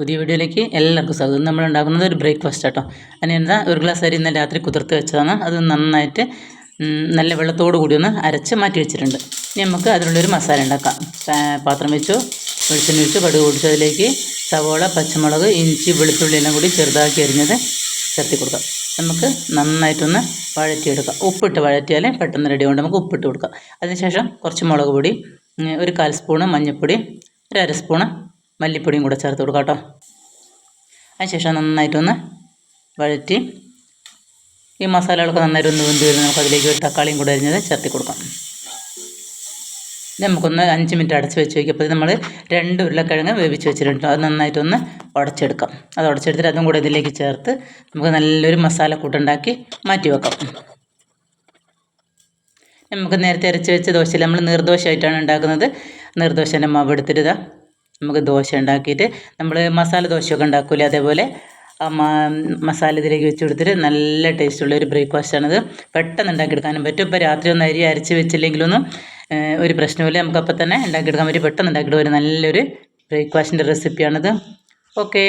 പുതിയ വീഡിയോയിലേക്ക് എല്ലാവർക്കും സ്വാഗതം. നമ്മൾ ഉണ്ടാക്കുന്നത് ഒരു ബ്രേക്ക്ഫാസ്റ്റ് കേട്ടോ അതിനെന്താ ഒരു ഗ്ലാസ് അരി ഇന്നലെ രാത്രി കുതിർത്ത് വെച്ചതാണ്. അത് നന്നായിട്ട് നല്ല വെള്ളത്തോട് കൂടി ഒന്ന് അരച്ച് മാറ്റി വെച്ചിട്ടുണ്ട്. ഇനി നമുക്ക് അതിനുള്ളൊരു മസാല ഉണ്ടാക്കാം. പാത്രം വെച്ചു വെളിച്ചെണ്ണ ഒഴിച്ചു കടുക് അതിലേക്ക് സവോള പച്ചമുളക് ഇഞ്ചി വെളുത്തുള്ളി എല്ലാം കൂടി ചെറുതാക്കി അരിഞ്ഞത് ചേർത്തി കൊടുക്കാം. നമുക്ക് നന്നായിട്ടൊന്ന് വഴറ്റിയെടുക്കാം. ഉപ്പിട്ട് വഴറ്റിയാൽ പെട്ടെന്ന് റെഡി കൊണ്ട് നമുക്ക് ഉപ്പിട്ട് കൊടുക്കാം. അതിനുശേഷം കുറച്ച് മുളക് പൊടി ഒരു കാൽ സ്പൂണ് മഞ്ഞൾപ്പൊടി ഒരു അര സ്പൂണ് മല്ലിപ്പൊടിയും കൂടെ ചേർത്ത് കൊടുക്കാം കേട്ടോ. അതിനുശേഷം നന്നായിട്ടൊന്ന് വഴറ്റി ഈ മസാലകളൊക്കെ നന്നായിട്ട് ഒന്ന് വെന്ത് വരുന്ന നമുക്ക് അതിലേക്ക് ഒരു തക്കാളിയും കൂടെ അരിഞ്ഞത് ചേർത്തി കൊടുക്കാം. നമുക്കൊന്ന് അഞ്ച് മിനിറ്റ് അടച്ച് വെച്ച് വയ്ക്കും അപ്പോൾ നമ്മൾ രണ്ട് ഉരുളക്കിഴങ്ങ് വേവിച്ച് വെച്ചിട്ടുണ്ട്. അത് നന്നായിട്ടൊന്ന് ഉടച്ചെടുക്കാം. അത് ഉടച്ചെടുത്തിട്ട് അതും കൂടെ ഇതിലേക്ക് ചേർത്ത് നമുക്ക് നല്ലൊരു മസാല കൂട്ടുണ്ടാക്കി മാറ്റി വെക്കാം. നമുക്ക് നേരത്തെ അരച്ച് വെച്ച ദോശയിൽ നമ്മൾ നീർദോശയായിട്ടാണ് ഉണ്ടാക്കുന്നത്. നീർദോശേന്റെ മാവ് എടുത്തിട്ട് നമുക്ക് ദോശ ഉണ്ടാക്കിയിട്ട് നമ്മൾ മസാല ദോശയൊക്കെ ഉണ്ടാക്കില്ലേ അതേപോലെ മസാല ഇതിലേക്ക് വെച്ച് കൊടുത്തിട്ട് നല്ല ടേസ്റ്റുള്ള ഒരു ബ്രേക്ക്ഫാസ്റ്റ് ബ്രേക്ക്ഫാസ്റ്റാണിത് പെട്ടെന്ന് ഉണ്ടാക്കിയെടുക്കാനും പറ്റും. ഇപ്പോൾ രാത്രി ഒന്ന് അരി അരച്ച് വെച്ചില്ലെങ്കിലൊന്നും ഒരു പ്രശ്നമില്ല നമുക്ക് അപ്പം തന്നെ ഉണ്ടാക്കിയെടുക്കാൻ പറ്റും പെട്ടെന്ന് ഉണ്ടാക്കിയിട്ട് ഒരു നല്ലൊരു ബ്രേക്ക്ഫാസ്റ്റിന്റെ റെസിപ്പിയാണിത്. ഓക്കേ.